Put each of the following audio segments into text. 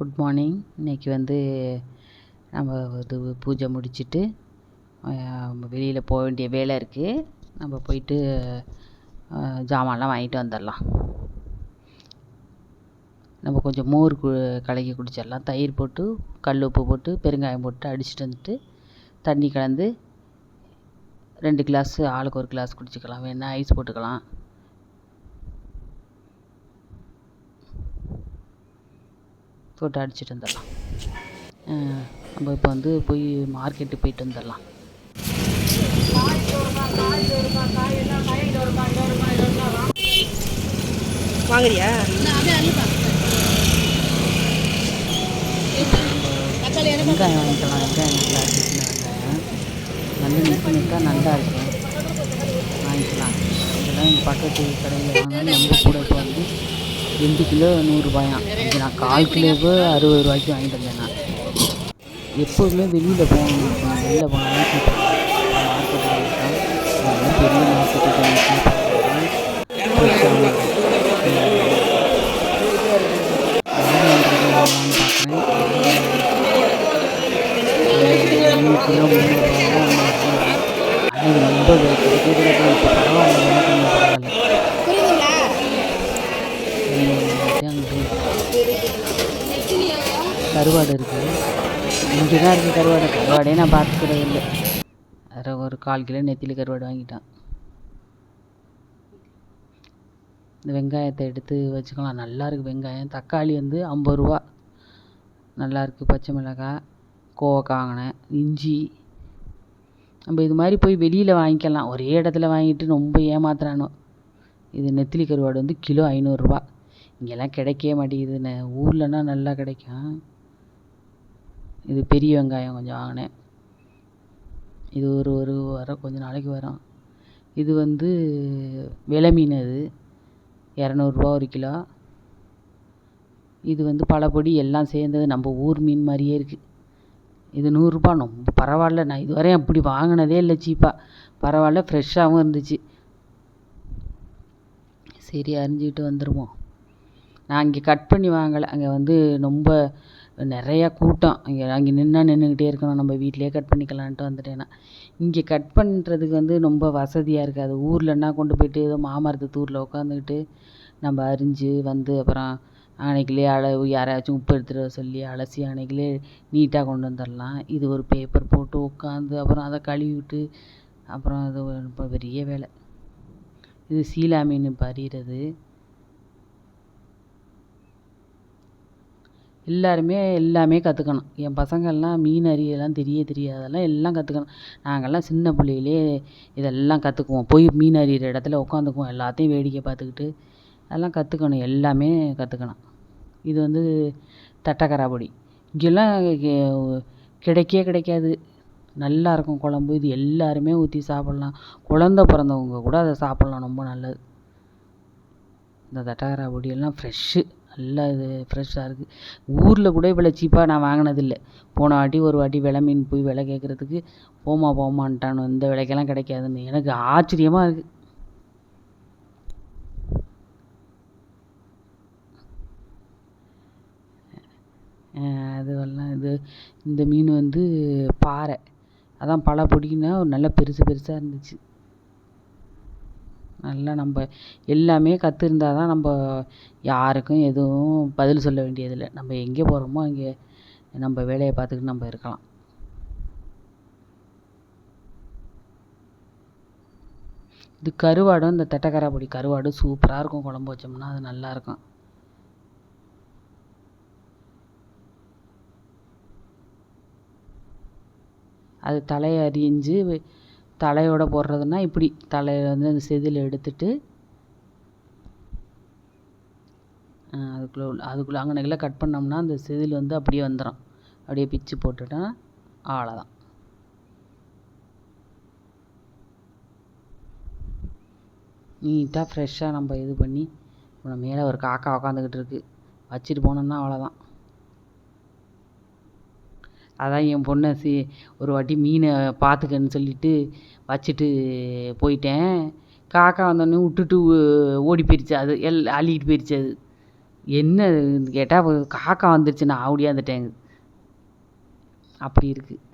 Good morning. இன்றைக்கி வந்து நம்ம இது பூஜை முடிச்சுட்டு வெளியில் போக வேண்டிய வேலை இருக்குது நம்ம போயிட்டு ஜாமான்லாம் வாங்கிட்டு வந்துடலாம். நம்ம கொஞ்சம் மோர் கு கலக்கி குடிச்சிடலாம். தயிர் போட்டு கல் உப்பு போட்டு பெருங்காயம் போட்டு அடிச்சுட்டு வந்துட்டு தண்ணி கலந்து ரெண்டு கிளாஸு ஆளுக்கு ஒரு கிளாஸ் குடிச்சிக்கலாம். வேணால் ஐஸ் போட்டுக்கலாம். போட்டு அடிச்சுட்டு வந்துடலாம். நம்ம இப்போ வந்து போய் மார்க்கெட்டு போயிட்டு வந்துடலாம். வாங்குறியா? வெங்காயம் வாங்கிக்கலாம். வெங்காயம் நல்லா இருக்குன்னு நல்ல நிற்க நிற்க நல்லா இருக்கும். வாங்கிக்கலாம். இதெல்லாம் எங்கள் பக்கத்து கடையில் வாங்கினா நம்ம கூட இப்போ வந்து ரெண்டு கிலோ நூறுரூபாயாம் இது நான் கால் கிலோவே அறுபது ரூபாய்க்கு வாங்கிட்டு வந்தேன் நான். எப்போதுமே வெளியில் போகணும். வெளியில் போனாலும் மார்க்கெட்டில் பெரிய மார்க்கெட்டு கிலோ அது ரொம்ப கிடைக்கிறது இப்போ பரவாயில்ல கொஞ்சம் அஞ்சு கருவாடு இருக்குது இங்கே தான் இருக்குது கருவாடு. கருவாடே நான் பார்த்துக்கிறது இல்லை. அதில் ஒரு கால் கிலோ நெத்திலி கருவாடு வாங்கிட்டான். இந்த வெங்காயத்தை எடுத்து வச்சுக்கலாம். நல்லா இருக்குது வெங்காயம். தக்காளி வந்து ஐம்பது ரூபா. நல்லாயிருக்கு பச்சை மிளகாய் கோவக்காய் வாங்கினேன். இஞ்சி. நம்ம இது மாதிரி போய் வெளியில் வாங்கிக்கலாம். ஒரே இடத்துல வாங்கிட்டு ரொம்ப ஏமாத்துறானோ இது நெத்திலி கருவாடு வந்து கிலோ ஐநூறுரூவா இங்கெல்லாம் கிடைக்கவே மாட்டேங்குதுண்ணே. ஊர்லன்னா நல்லா கிடைக்கும். இது பெரிய வெங்காயம் கொஞ்சம் வாங்கினேன். இது ஒரு ஒரு வாரம் கொஞ்ச நாளைக்கு வரும். இது வந்து விலை மீன் அது. இரநூறுபா ஒரு கிலோ. இது வந்து பலபொடி எல்லாம் சேர்ந்தது நம்ம ஊர் மீன் மாதிரியே இருக்குது இது நூறுரூபா ரொம்ப பரவாயில்ல. நான் இதுவரையும் அப்படி வாங்கினதே இல்லை சீப்பாக பரவாயில்ல ஃப்ரெஷ்ஷாகவும் இருந்துச்சு. சரி அறிஞ்சிக்கிட்டு வந்துடுவோம் நான் இங்கே கட் பண்ணி வாங்கலை. அங்கே வந்து ரொம்ப நிறையா கூட்டம். அங்கே அங்கே நின்றா நின்றுக்கிட்டே இருக்கணும். நம்ம வீட்டிலேயே கட் பண்ணிக்கலான்ட்டு வந்துட்டேன். நான் இங்கே கட் பண்ணுறதுக்கு வந்து ரொம்ப வசதியாக இருக்காது. ஊர்லன்னா கொண்டு போயிட்டு ஏதோ மாமரத்து தூரில் உட்காந்துக்கிட்டு நம்ம அரிஞ்சு வந்து அப்புறம் அன்னைக்கிலே அல யாரையாச்சும் உப்பு எடுத்துகிட்டு வர சொல்லி அலசி அன்னைக்கிலே நீட்டாக கொண்டு வந்துடலாம் இது ஒரு பேப்பர் போட்டு உட்காந்து அப்புறம் அதை கழுவி விட்டு அப்புறம் அது இப்போ பெரிய வேலை. இது சீலா மீன் இப்போ எல்லாருமே எல்லாமே கற்றுக்கணும் என் பசங்கள்லாம் மீன் அரியெல்லாம் தெரிய தெரியாதெல்லாம் எல்லாம் கற்றுக்கணும் நாங்கள்லாம் சின்ன பிள்ளையிலே இதெல்லாம் கற்றுக்குவோம் போய் மீன் அறிகிற இடத்துல உட்காந்துக்குவோம் எல்லாத்தையும் வேடிக்கை பார்த்துக்கிட்டு அதெல்லாம் கற்றுக்கணும் எல்லாமே கற்றுக்கணும் இது வந்து தட்டக்கரா பொடி. இங்கெல்லாம் கிடைக்கவே கிடைக்காது. நல்லா இருக்கும் குழம்பு. இது எல்லாருமே ஊற்றி சாப்பிட்லாம். குழந்த பிறந்தவங்க கூட அதை சாப்பிட்லாம். ரொம்ப நல்லது. இந்த தட்டக்கரா பொடியெல்லாம் ஃப்ரெஷ்ஷு நல்லா இது ஃப்ரெஷ்ஷாக இருக்குது ஊரில் கூட இவ்வளோ சீப்பாக நான் வாங்கினதில்ல. போன வாட்டி ஒரு வாட்டி விலை மீன் போய் வில கேட்குறதுக்கு போமா போமான்ட்டானு இந்த விலைக்கெல்லாம் கிடைக்காதுன்னு. எனக்கு ஆச்சரியமாக இருக்குது அதுவெல்லாம் இது இந்த மீன் வந்து பாறை. அதான் பல பொடின்னா நல்ல பெருசு பெருசாக இருந்துச்சு. நல்லா நம்ம எல்லாமே கற்றிருந்தா தான் நம்ம யாருக்கும் எதுவும் பதில் சொல்ல வேண்டியதில்லை. நம்ம எங்கே போகிறோமோ அங்கே நம்ம வேலையை பார்த்துக்கிட்டு நம்ம இருக்கலாம். இது கருவாடும் இந்த தட்டக்கரா பொடி கருவாடு சூப்பராக இருக்கும். குழம்பு வச்சோம்னா அது நல்லாயிருக்கும் அது தலையை அரிஞ்சு தலையோட போடுறதுன்னா இப்படி தலையில் வந்து அந்த செதில் எடுத்துட்டு அதுக்குள்ளே உள்ள அதுக்குள்ளே அங்கனக்குள்ளே கட் பண்ணோம்னா அந்த செதில் வந்து அப்படியே வந்துடும் அப்படியே பிச்சு போட்டுட்டா அவ்வளோதான் நீட்டாக ஃப்ரெஷ்ஷாக நம்ம இது பண்ணி நம்ம மேலே ஒரு காக்கா உக்காந்துக்கிட்டு இருக்குது வச்சுட்டு போனோம்னா அவ்வளோதான் அதான் என் பொண்ணை சி ஒரு வாட்டி மீனை பார்த்துக்கன்னு சொல்லிட்டு வச்சுட்டு போயிட்டேன். காக்கா வந்தோடனே விட்டுட்டு ஓடி போயிடுச்சு அது எல் அள்ளிக்கிட்டு போயிடுச்சு அது. என்ன கேட்டால் காக்கா வந்துருச்சு. நான் ஓடியாந்துட்டேங்க அப்படி இருக்குது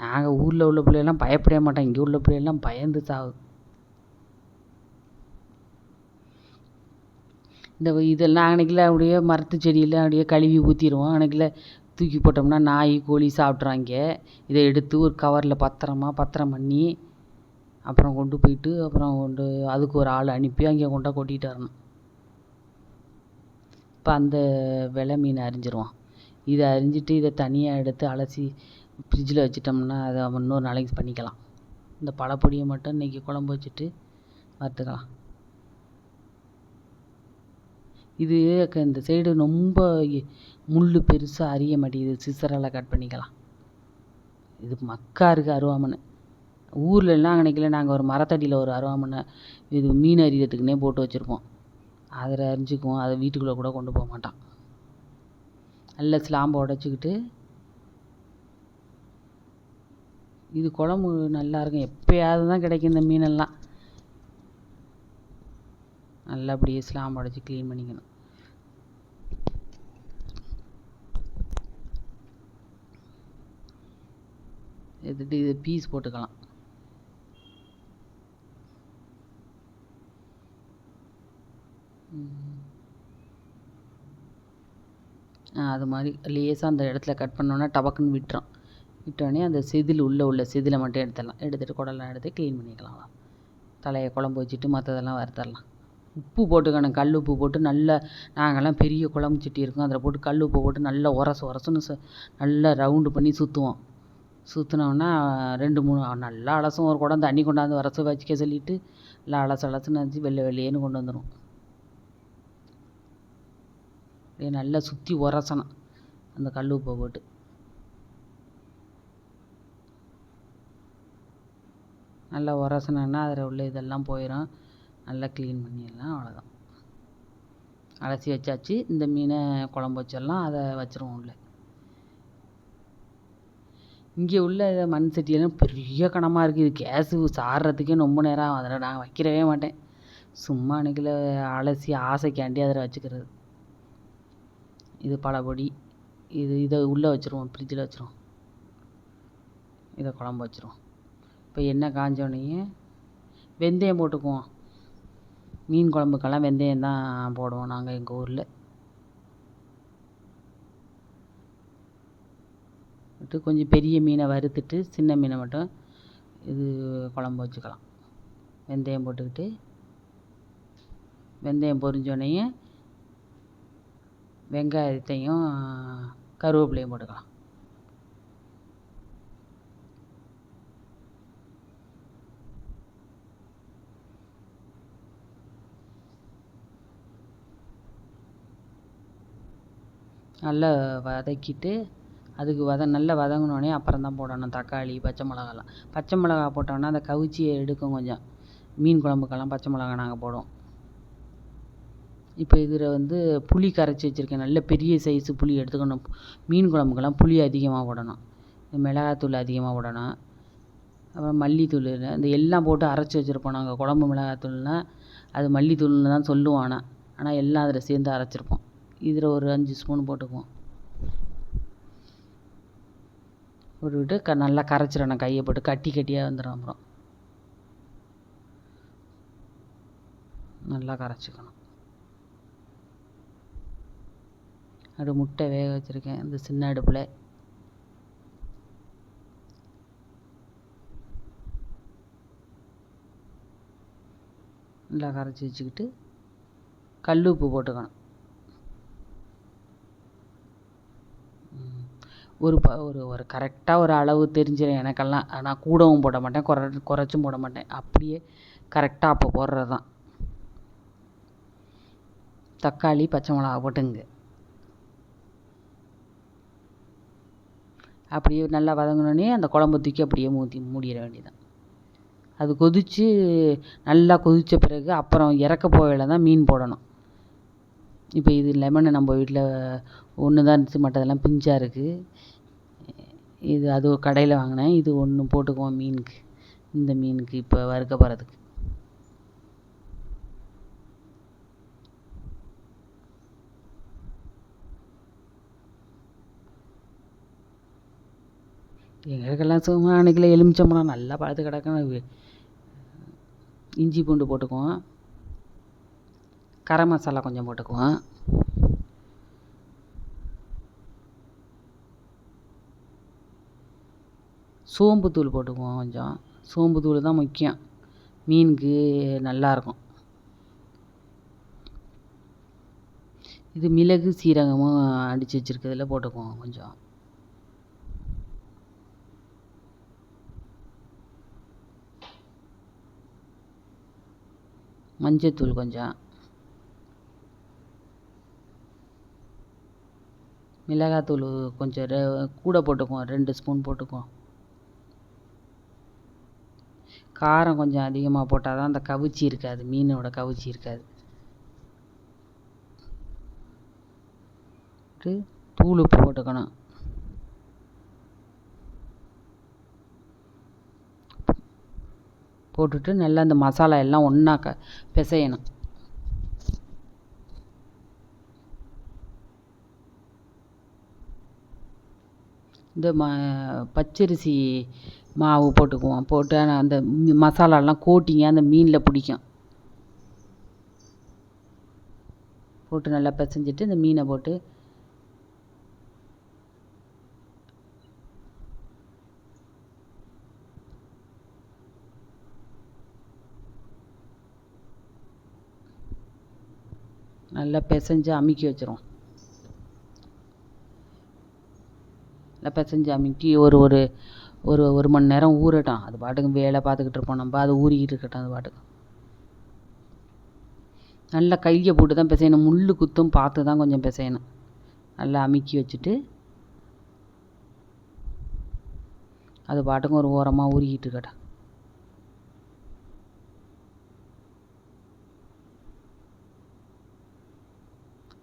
நாங்கள் ஊரில் உள்ள பிள்ளையெல்லாம் பயப்படவே மாட்டோம். இங்கே உள்ள பிள்ளையெல்லாம் பயந்து சாகுது இந்த இதெல்லாம் அன்னைக்கில் அப்படியே மரத்து செடியெல்லாம் அப்படியே கழுவி ஊற்றிருவோம் அன்னைக்கில் தூக்கி போட்டோம்னா நாய் கோழி சாப்பிட்றாங்க. இதை எடுத்து ஒரு கவரில் பத்திரமா பத்திரம் பண்ணி அப்புறம் கொண்டு போயிட்டு அப்புறம் கொண்டு அதுக்கு ஒரு ஆள் அனுப்பி அங்கே கொண்டா கொட்டிகிட்டு வரணும். இப்போ அந்த வெலை மீன் அரிஞ்சிருவோம் இதை அரிஞ்சிட்டு இதை தனியாக எடுத்து அலசி ஃப்ரிட்ஜில் வச்சிட்டோம்னா அதை இன்னொரு நாளைக்கு பண்ணிக்கலாம். இந்த பழப்பொடியை மட்டும் இன்றைக்கி குழம்பு வச்சுட்டு வறுத்துக்கலாம். இது இந்த சைடு ரொம்ப முள் பெருசாக அரிய மாட்டேங்குது. சிசரால் கட் பண்ணிக்கலாம். இது மக்கா இருக்குது அருவாமனை ஊர்லெலாம் அன்னைக்கில நாங்கள் ஒரு மரத்தடியில் ஒரு அருவாமனை இது மீன் அரியறதுக்குன்னே போட்டு வச்சுருப்போம். அதில் அரிஞ்சுக்குவோம். அதை வீட்டுக்குள்ளே கூட கொண்டு போக மாட்டான். நல்ல ஸ்லாம்பை உடச்சிக்கிட்டு இது குழம்பு நல்லாயிருக்கும் எப்போயாவது தான் கிடைக்கும் இந்த மீனெல்லாம். நல்லா அப்படியே ஸ்லாம் உடச்சி க்ளீன் பண்ணிக்கணும். எடுத்துட்டு இது பீஸ் போட்டுக்கலாம். அது மாதிரி லேசாக அந்த இடத்துல கட் பண்ணோன்னா டபக்குன்னு விட்டுரும். விட்டோடனே அந்த செதில் உள்ளே உள்ள செதிலை மட்டும் எடுத்துடலாம். எடுத்துகிட்டு குடலாம் எடுத்து க்ளீன் பண்ணிக்கலாம். தலையை குழம்பு வச்சுட்டு மற்றதெல்லாம் வறுத்தரலாம். உப்பு போட்டுக்கணும். கல் உப்பு போட்டு நல்லா நாங்கள்லாம் பெரிய குழம்பு சட்டி இருக்கும். அதில் போட்டு கல் உப்பு போட்டு நல்லா உரசு உரசுன்னு சு நல்லா ரவுண்டு பண்ணி சுற்றுவோம் சுற்றுனோன்னா ரெண்டு மூணு நல்லா அலசும் ஒரு குடம் தண்ணி கொண்டாந்து உரச வச்சுக்க சொல்லிவிட்டு நல்லா அலசு அலசுன்னு வச்சு வெள்ளை வெள்ளையேன்னு கொண்டு வந்துடும் அப்படியே நல்லா சுற்றி உரசணும். அந்த கல் உப்பை போட்டு. நல்லா உரசுனோன்னா அதில் உள்ள இதெல்லாம் போயிடும் நல்லா க்ளீன் பண்ணிடலாம் அவ்வளோதான் அலசி வச்சாச்சு. இந்த மீனை குழம்பு வச்சிடலாம் அதை வச்சிருவோம் உள்ள. இங்கே உள்ள மண் சட்டியெல்லாம் பெரிய கனமாக இருக்குது இது கேஸு சாடுறதுக்கே ரொம்ப நேரம் ஆகும். அதில் நான் வைக்கிறவே மாட்டேன். சும்மா அன்றைக்கில் அலசி ஆசைக்காண்டி அதில் வச்சுக்கிறது. இது பழப்பொடி. இது இதை உள்ளே வச்சுருவோம் ஃப்ரிட்ஜில் வச்சுருவோம். இதை குழம்பு வச்சுருவோம். இப்போ எண்ணெய் காஞ்சோடனேயே வெந்தயம் போட்டுக்குவோம். மீன் குழம்புக்கெல்லாம் வெந்தயம் தான் போடுவோம் நாங்கள் எங்கள் ஊரில். விட்டு கொஞ்சம் பெரிய மீனை வறுத்துட்டு சின்ன மீனை மட்டும் இது குழம்பு வச்சுக்கலாம். வெந்தயம் போட்டுக்கிட்டு வெந்தயம் பொரிஞ்சோடனேயே வெங்காயத்தையும் கருவேப்பிலையும் போட்டுக்கலாம். நல்லா வதக்கிட்டு அதுக்கு வத நல்லா வதங்குனோடனே அப்புறம் தான் போடணும். தக்காளி பச்சை மிளகாலாம். பச்சை மிளகா போட்டோம்னா அந்த கவுச்சியை எடுக்கும் கொஞ்சம். மீன் குழம்புக்கெல்லாம் பச்சை மிளகா நாங்கள் போடுவோம். இப்போ இதில் வந்து புளி கரைச்சி வச்சுருக்கேன். நல்ல பெரிய சைஸு புளி எடுத்துக்கணும். மீன் குழம்புக்கெல்லாம் புளி அதிகமாக போடணும். மிளகாத்தூள் அதிகமாக போடணும். அப்புறம் மல்லித்தூள் இந்த எல்லாம் போட்டு அரைச்சி வச்சுருப்போம் நாங்கள் குழம்பு மிளகாத்தூள்னால் அது மல்லித்தூள்னு தான் சொல்லுவோம் ஆனால் ஆனால் எல்லாம் அதில் சேர்ந்து அரைச்சிருப்போம். இதில் ஒரு அஞ்சு ஸ்பூன் போட்டுக்குவோம். போட்டுக்கிட்டு க நல்லா கரைச்சிடணும் கையை போட்டு கட்டி கட்டியாக வந்துடும் அப்புறம். நல்லா கரைச்சிக்கணும். அப்படி முட்டை வேக வச்சுருக்கேன். இந்த சின்ன அடுப்பில். நல்லா கரைச்சி வச்சுக்கிட்டு கல் உப்பு போட்டுக்கணும். ஒரு ப ஒரு ஒரு கரெக்டாக ஒரு அளவு தெரிஞ்சிடும் எனக்கெல்லாம். ஆனால் கூடவும் போட மாட்டேன் குற குறைச்சும் போட மாட்டேன். அப்படியே கரெக்டாக அப்போ போடுறது தான் தக்காளி பச்சை மிளகா போட்டுங்க. அப்படியே நல்லா வதங்கினோடனே அந்த குழம்பு தூக்கி அப்படியே மூத்தி மூடிட வேண்டியதுதான். அது கொதித்து நல்லா கொதித்த பிறகு அப்புறம் இறக்க போகையில் தான் மீன் போடணும். இப்போ இது லெமனு நம்ம வீட்டில் ஒன்று தான் இருந்துச்சு மற்றதெல்லாம் பிஞ்சாக இருக்குது இது அது கடையில் வாங்கினேன். இது ஒன்று போட்டுக்குவோம் மீனுக்கு. இந்த மீனுக்கு இப்போ வறுக்க போகிறதுக்கு எங்களுக்கெல்லாம் சும்மா அன்றைக்கில் எலுமிச்சம்பழம் நல்லா பழுத்து கிடக்கும். இஞ்சி பூண்டு போட்டுக்குவோம். கரம் மசாலா கொஞ்சம் போட்டுக்குவோம். சோம்புத்தூள் போட்டுக்குவோம் கொஞ்சம். சோம்புத்தூள் தான் முக்கியம். மீனுக்கு நல்லாயிருக்கும். இது மிளகு சீரகமும் அடித்து வச்சுருக்கிறதுல போட்டுக்குவோம் கொஞ்சம். மஞ்சத்தூள் கொஞ்சம். மிளகாத்தூள் கொஞ்சம் ரெ கூட போட்டுக்குவோம். ரெண்டு ஸ்பூன் போட்டுக்குவோம். காரம் கொஞ்சம் அதிகமாக போட்டால் தான் அந்த கவிச்சி இருக்காது மீனோட கவிச்சி இருக்காது. தூள் உப்பு போட்டுக்கணும். போட்டுட்டு நல்லா அந்த மசாலா எல்லாம் ஒன்றா க பிசையணும். இந்த ம பச்சரிசி மாவு போட்டுக்குவோம். போட்டு அந்த மசாலாலாம் கோட்டிங்க அந்த மீனில் பிடிக்கும். போட்டு நல்லா பிசைஞ்சிட்டு இந்த மீனை போட்டு நல்லா பிசைஞ்சு அமுக்கி வச்சிருவோம் நல்லா பிசைஞ்சு அமுக்கி ஒரு ஒரு ஒரு ஒரு மணி நேரம் ஊறட்டும். அது பாட்டுக்கு வேலை பார்த்துக்கிட்டு இருப்போம். நம்ம அது ஊறிக்கிட்டு இருக்கட்டும் அது பாட்டுக்கு. நல்லா கையை போட்டு தான் பிசையணும். முள் குத்தும் பார்த்து தான் கொஞ்சம் பிசையணும். நல்லா அமுக்கி வச்சுட்டு அது பாட்டுக்கும் ஒரு ஓரமாக ஊறிக்கிட்டு இருக்கட்டும்.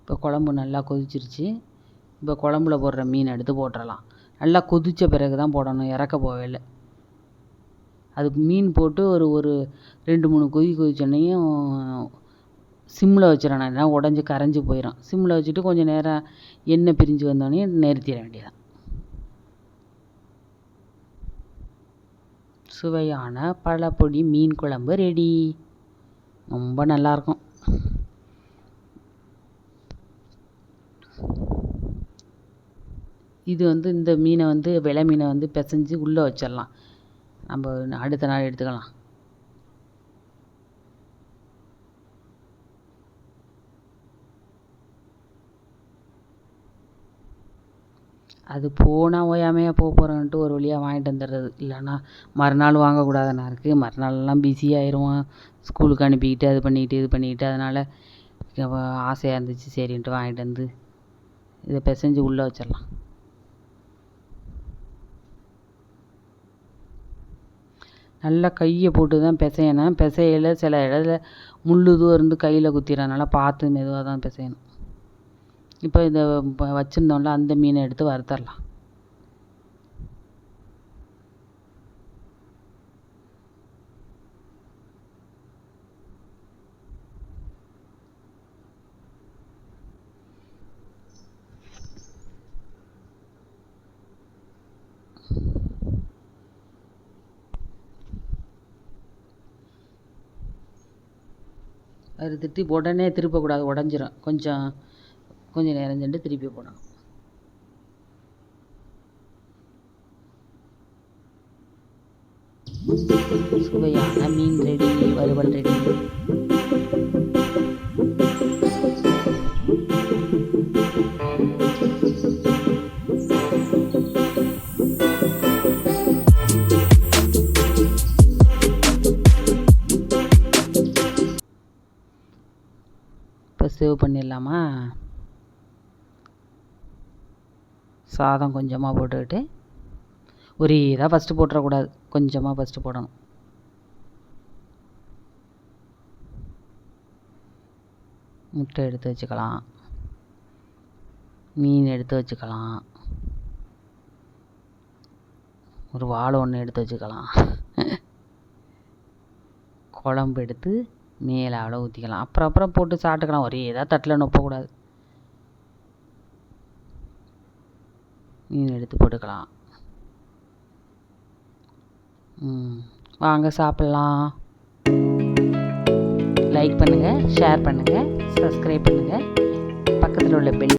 இப்போ குழம்பு நல்லா கொதிச்சிருச்சு. இப்போ குழம்புல போடுற மீன் எடுத்து போட்டுடலாம் நல்லா கொதித்த பிறகு தான் போடணும் இறக்க போகல. அதுக்கு மீன் போட்டு ஒரு ஒரு ரெண்டு மூணு கொதி கொதிச்சோடனையும் சிம்மில் வச்சிடணும். இல்லைன்னா உடஞ்சி கரைஞ்சி போயிடும் சிம்மில் வச்சுட்டு கொஞ்சம் நேரம் எண்ணெய் பிரிஞ்சு வந்தோடனே நிறுத்திட வேண்டியதான் சுவையான பழப்பொடி மீன் குழம்பு ரெடி ரொம்ப நல்லாயிருக்கும் இது வந்து இந்த மீனை வந்து விலை மீனை வந்து பிசைஞ்சு உள்ளே வச்சிடலாம். நம்ம அடுத்த நாள் எடுத்துக்கலாம். அது போனால் ஓயாமையாக போக போகிறோன்ட்டு ஒரு வழியாக வாங்கிட்டு வந்துடுறது. இல்லைன்னா மறுநாள் வாங்கக்கூடாதுன்னா இருக்குது மறுநாள்லாம் பிஸி ஆயிடுவோம் ஸ்கூலுக்கு அனுப்பிக்கிட்டு அது பண்ணிக்கிட்டு இது பண்ணிக்கிட்டு. அதனால் ஆசையாக இருந்துச்சு. சரின்ட்டு வாங்கிட்டு வந்து இதை பிசைஞ்சு உள்ளே வச்சிடலாம். நல்லா கையை போட்டு தான் பிசையணும். பிசையில சில இடத்துல முள் இதுவும் இருந்து கையில் குத்திடும் அதனால் பார்த்து மெதுவாக தான் பிசையணும். இப்போ இதை வச்சுருந்தோம்ல அந்த மீனை எடுத்து வறுத்தரலாம். வறுத்துட்டு உடனே திருப்பக்கூடாது உடஞ்சிரும். கொஞ்சம் கொஞ்சம் நேரம் சென்று திருப்பி போடணும். சுவையான மீன் ரெடி வறுவல் ரெடி. இப்போ பண்ணிடலாமா? சாதம் கொஞ்சமாக போட்டுக்கிட்டு ஒரே இதாக ஃபஸ்ட்டு போட்டுறக்கூடாது. கொஞ்சமாக ஃபஸ்ட்டு போடணும். முட்டை எடுத்து வச்சுக்கலாம். மீன் எடுத்து வச்சுக்கலாம். ஒரு வாழை ஒன்று எடுத்து வச்சுக்கலாம். குழம்பு எடுத்து மேலே அவ்வளோ ஊற்றிக்கலாம் அப்புறம் அப்புறம் போட்டு சாப்பிட்டுக்கலாம். ஒரே இதாக தட்டில் நொப்பக்கூடாது. மீன் எடுத்து போட்டுக்கலாம். வாங்க சாப்பிட்லாம். லைக் பண்ணுங்கள் ஷேர் பண்ணுங்கள் சப்ஸ்கிரைப் பண்ணுங்கள் பக்கத்தில் உள்ள பெல்